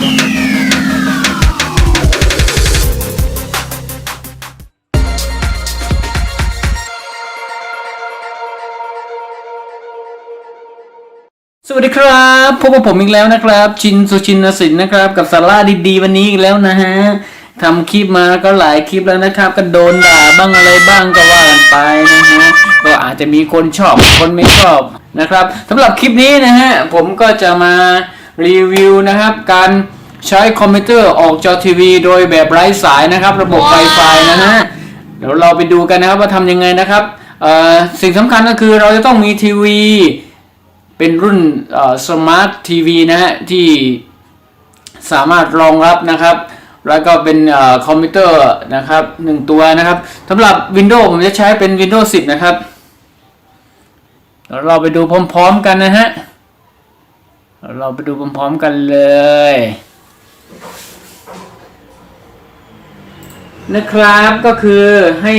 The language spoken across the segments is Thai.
สวัสดีครับพบกับผมอีกแล้วนะครับ ชินสุชินสินนะครับ กับสาระดีๆวันนี้อีกแล้วนะฮะทำคลิปมาก็หลายคลิปแล้วนะครับ ก็โดนด่าบ้างอะไรบ้างก็ว่ากันไปนะฮะก็อาจจะมีคนชอบคนไม่ชอบนะครับสำหรับคลิปนี้นะฮะผมก็จะมา รีวิวนะครับ การใช้คอมพิวเตอร์ออกจอทีวี โดยแบบไร้สายนะครับ ระบบ Wi-Fi นะฮะเดี๋ยวเราไปดูกันนะครับว่าทำยังไงนะครับเอ่อสิ่งสำคัญก็คือเราจะต้องมีทีวี เป็นรุ่นสมาร์ททีวีนะฮะที่สามารถรองรับนะครับ แล้วก็เป็นเอ่อคอมพิวเตอร์นะครับหนึ่งตัวนะครับสำหรับ Windows ผมจะใช้เป็น Windows 10 นะครับเดี๋ยวเราไปดูพร้อมๆกันนะฮะ เราไปดูพร้อมๆกันเลยนะครับก็คือให้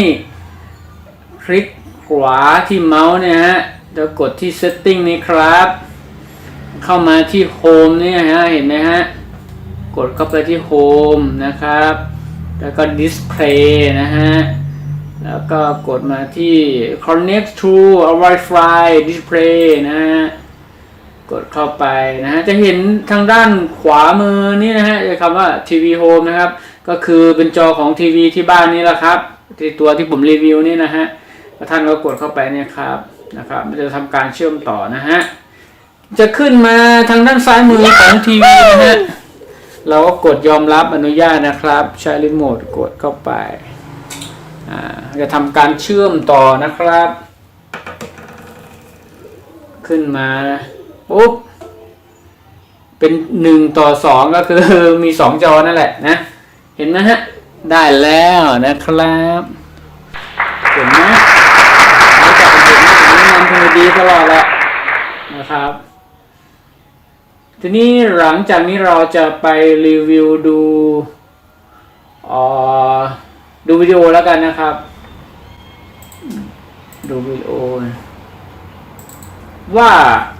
คลิกขวาที่เมาส์เนี่ยฮะแล้วกดที่ setting นี้ครับ เข้ามาที่ home เนี่ยฮะเห็นไหมฮะ กดเข้าไปที่ home นะครับ แล้วก็ display นะฮะ แล้วก็กดมาที่ connect to a Wi-Fi display นะฮะ กดเข้าไปนะฮะจะเห็นทางด้านขวามือนี่นะฮะจะคำว่า TV Home นะครับ ก็คือเป็นจอของทีวีที่บ้านนี่แหละครับที่ตัวที่ผมรีวิวนี่นะฮะท่านก็กดเข้าไปเนี่ยครับนะครับมันจะทำการเชื่อมต่อนะฮะจะขึ้นมาทางด้านซ้ายมือของทีวีนะฮะเราก็กดยอมรับอนุญาตนะครับ ใช้รีโมทกดเข้าไปอ่าจะทำการเชื่อมต่อนะครับ ขึ้นมา ปุ๊บเป็นหนึ่งต่อสองก็คือมีสองจอนั่นแหละนะ เห็นไหมฮะ ได้แล้วนะครับเห็นไหมจับเป็นเห็นหน้านี้มันคือดีตลอดแหละนะครับ ทีนี้หลังจากนี้เราจะไปรีวิวดูออดูวิดีโอแล้วกันนะครับ ดูวิดีโอ ว่า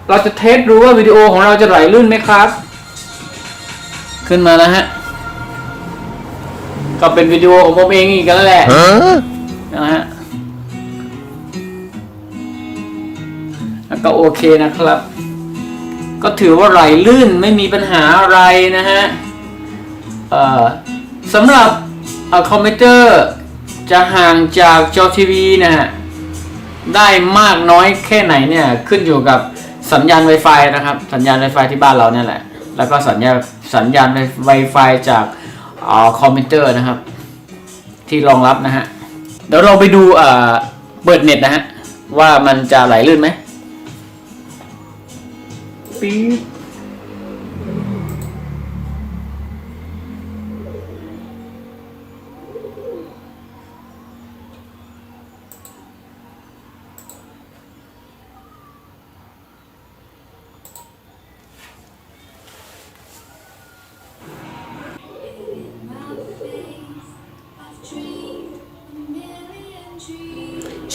เราจะเทสดูว่าวิดีโอของเราจะไหลลื่นไหมครับ ขึ้นมาแล้วฮะ ก็เป็นวิดีโอของผมเองอีกแล้วแหละนะฮะแล้วก็โอเคนะครับ ก็ถือว่าไหลลื่นไม่มีปัญหาอะไรนะฮะเอ่อสำหรับเอ่อคอมพิวเตอร์จะห่างจากจอทีวีนะฮะ ได้มากน้อยแค่ไหนเนี่ยขึ้นอยู่กับสัญญาณ Wi-Fi นะครับ สัญญาณ Wi-Fi ที่บ้านเราเนี่ยแหละ แล้วก็สัญญาณสัญญาณ Wi-Fi จากอคอมพิวเตอร์นะครับ ที่รองรับนะฮะเดี๋ยวเราไปดูอ่าเปิดเน็ตนะฮะว่ามันจะไหลลื่นไหมปี๊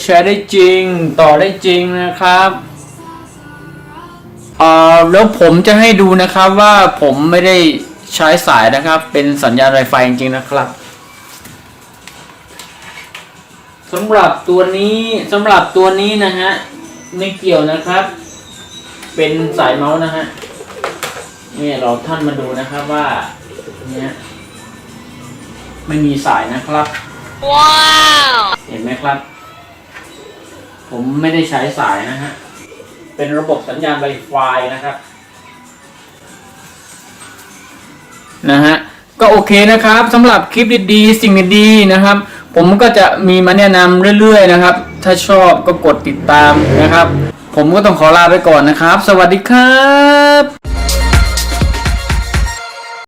ดใช้ได้จริง ต่อได้จริงนะครับเอ่อแล้วผมจะให้ดูนะครับว่าผมไม่ได้ใช้สายนะครับ เป็นสัญญาณ Wi-Fi จริงๆนะครับสำหรับตัวนี้สำหรับตัวนี้นะฮะไม่เกี่ยวนะครับ เป็นสายเมาส์นะฮะเนี่ยเราท่านมาดูนะครับว่าเนี่ยไม่มีสายนะครับ Wow! เห็นไหมครับ ผมไม่ได้ใช้สายนะฮะ เป็นระบบสัญญาณ Wi-Fi นะครับ นะฮะ ก็โอเคนะครับสำหรับคลิปดีๆ สิ่งดีๆนะครับ ผมก็จะมีมาแนะนำเรื่อยๆนะครับ ถ้าชอบก็กดติดตามนะครับ ผมก็ต้องขอลาไปก่อนนะครับ สวัสดีครับ